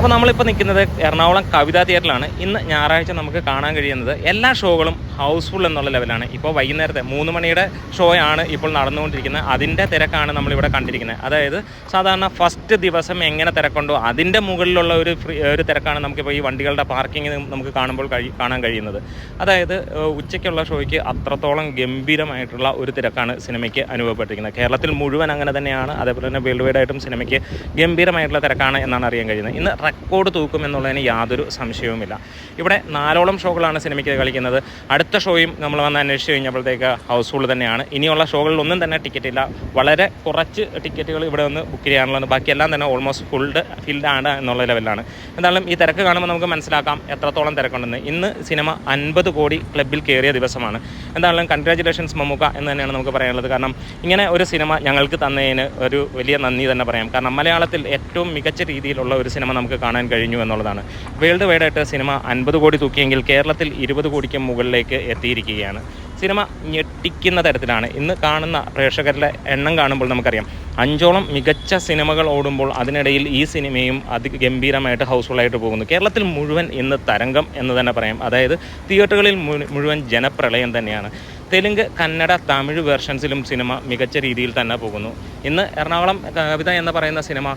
അപ്പോൾ നമ്മളിപ്പോൾ നിൽക്കുന്നത് എറണാകുളം കവിതാ തിയേറ്ററിലാണ്. ഇന്ന് ഞായറാഴ്ച നമുക്ക് കാണാൻ കഴിയുന്നത് എല്ലാ ഷോകളും ഹൗസ്ഫുൾ എന്നുള്ള ലെവലാണ് ഇപ്പോൾ വൈകുന്നേരത്തെ മൂന്ന് മണിയുടെ ഷോയാണ് ഇപ്പോൾ നടന്നുകൊണ്ടിരിക്കുന്നത്. അതിന്റെ തിരക്കാണ് നമ്മളിവിടെ കണ്ടിരിക്കുന്നത്. അതായത് സാധാരണ ഫസ്റ്റ് ദിവസം എങ്ങനെ തിരക്കുണ്ടോ അതിന്റെ മുകളിലുള്ള ഒരു ഒരു തിരക്കാണ് നമുക്കിപ്പോൾ ഈ വണ്ടികളുടെ പാർക്കിംഗ് നമുക്ക് കാണുമ്പോൾ കഴി കാണാൻ കഴിയുന്നത്. അതായത് ഉച്ചയ്ക്കുള്ള ഷോയ്ക്ക് അത്രത്തോളം ഗംഭീരമായിട്ടുള്ള ഒരു തിരക്കാണ് സിനിമയ്ക്ക് അനുഭവപ്പെട്ടിരിക്കുന്നത്. കേരളത്തിൽ മുഴുവൻ അങ്ങനെ തന്നെയാണ്. അതേപോലെ തന്നെ വേൾഡ് വൈഡ് ആയിട്ടും സിനിമയ്ക്ക് ഗംഭീരമായിട്ടുള്ള തിരക്കാണ് എന്നാണ് അറിയാൻ കഴിയുന്നത്. ഇന്ന് റെക്കോർഡ് തൂക്കും എന്നുള്ളതിന് യാതൊരു സംശയവുമില്ല. ഇവിടെ നാലോളം ഷോകളാണ് സിനിമയ്ക്ക് കളിക്കുന്നത്. അടുത്ത ഷോയും നമ്മൾ വന്ന് അന്വേഷിച്ച് കഴിഞ്ഞപ്പോഴത്തേക്ക് ഹൗസ്ഫുൾ തന്നെയാണ്. ഇനിയുള്ള ഷോകളിലൊന്നും തന്നെ ടിക്കറ്റ് ഇല്ല. വളരെ കുറച്ച് ടിക്കറ്റുകൾ ഇവിടെ വന്ന് ബുക്ക് ചെയ്യാനുള്ളത്. ബാക്കിയെല്ലാം തന്നെ ഓൾമോസ്റ്റ് ഫുൾഡ് ഫിൽഡാണ് എന്നുള്ള ലെവലാണ് എന്തായാലും ഈ തിരക്ക് കാണുമ്പോൾ നമുക്ക് മനസ്സിലാക്കാം എത്രത്തോളം തിരക്കുണ്ടെന്ന്. ഇന്ന് സിനിമ അൻപത് കോടി ക്ലബിൽ കയറിയ ദിവസമാണ്. എന്തായാലും കൺഗ്രാചുലേഷൻസ് മമ്മൂക്ക എന്ന് തന്നെയാണ് നമുക്ക് പറയാനുള്ളത്. കാരണം ഇങ്ങനെ ഒരു സിനിമ ഞങ്ങൾക്ക് തന്നതിന് ഒരു വലിയ നന്ദി തന്നെ പറയാം. കാരണം മലയാളത്തിൽ ഏറ്റവും മികച്ച രീതിയിലുള്ള ഒരു സിനിമ നമുക്ക് കാണാൻ കഴിഞ്ഞു എന്നുള്ളതാണ്. വേൾഡ് വൈഡ് ആയിട്ട് സിനിമ അൻപത് കോടി തൂക്കിയെങ്കിൽ കേരളത്തിൽ ഇരുപത് കോടിക്ക് മുകളിലേക്ക് എത്തിയിരിക്കുകയാണ്. സിനിമ ഞെട്ടിക്കുന്ന തരത്തിലാണ്. ഇന്ന് കാണുന്ന പ്രേക്ഷകരുടെ എണ്ണം കാണുമ്പോൾ നമുക്കറിയാം. അഞ്ചോളം മികച്ച സിനിമകൾ ഓടുമ്പോൾ അതിനിടയിൽ ഈ സിനിമയും അതി അതിഗംഭീരമായിട്ട് ഹൗസ്ഫുള്ളായിട്ട് പോകുന്നു. കേരളത്തിൽ മുഴുവൻ ഇന്ന് തരംഗം എന്ന് തന്നെ പറയാം. അതായത് തിയേറ്ററുകളിൽ മുഴുവൻ ജനപ്രളയം തന്നെയാണ്. തെലുങ്ക് കന്നഡ തമിഴ് വേർഷൻസിലും സിനിമ മികച്ച രീതിയിൽ തന്നെ പോകുന്നു. ഇന്ന് എറണാകുളം കവിത എന്ന് പറയുന്ന സിനിമ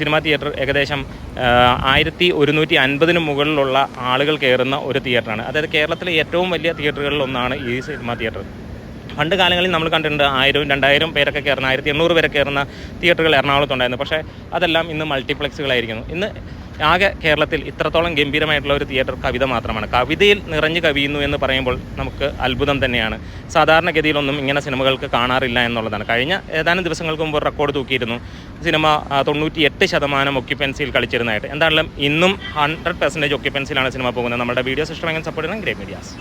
സിനിമ തിയേറ്റർ ഏകദേശം ആയിരത്തി ഒരുന്നൂറ്റി അൻപതിന് മുകളിലുള്ള ആളുകൾ കയറുന്ന ഒരു തിയേറ്ററാണ് അതായത് കേരളത്തിലെ ഏറ്റവും വലിയ തിയേറ്ററുകളിൽ ഒന്നാണ് ഈ സിനിമ തിയേറ്റർ പണ്ട് കാലങ്ങളിൽ നമ്മൾ കണ്ടിട്ടുണ്ട് ആയിരവും രണ്ടായിരം പേരൊക്കെ കയറുന്ന ആയിരത്തി എണ്ണൂറ് പേരെ കയറുന്ന തിയേറ്ററുകൾ എറണാകുളത്തുണ്ടായിരുന്നു. പക്ഷേ അതെല്ലാം ഇന്ന് മൾട്ടിപ്ലക്സുകളായിരിക്കുന്നു ഇന്ന് ആകെ കേരളത്തിൽ ഇത്രത്തോളം ഗംഭീരമായിട്ടുള്ള ഒരു തിയേറ്റർ കവിത മാത്രമാണ്. കവിതയിൽ നിറഞ്ഞു കവിയുന്നു എന്ന് പറയുമ്പോൾ നമുക്ക് അത്ഭുതം തന്നെയാണ്. സാധാരണഗതിയിലൊന്നും ഇങ്ങനെ സിനിമകൾക്ക് കാണാറില്ല എന്നുള്ളതാണ്. കഴിഞ്ഞ ഏതാനും ദിവസങ്ങൾക്ക് മുമ്പ് റെക്കോർഡ് തൂക്കിയിരുന്നു. സിനിമ തൊണ്ണൂറ്റി എട്ട് ശതമാനം ഒക്യുപ്പൻസിയിൽ കളിച്ചിരുന്നതായിട്ട്. എന്തായാലും ഇന്നും ഹൺഡ്രഡ് പെർസെന്റേജ് ഒക്യുപ്പൻസിയിലാണ് സിനിമ പോകുന്നത്. നമ്മുടെ വീഡിയോ സിസ്റ്റം എങ്ങനെ സപ്പോർട്ട് ചെയ്യണം. Grey Medias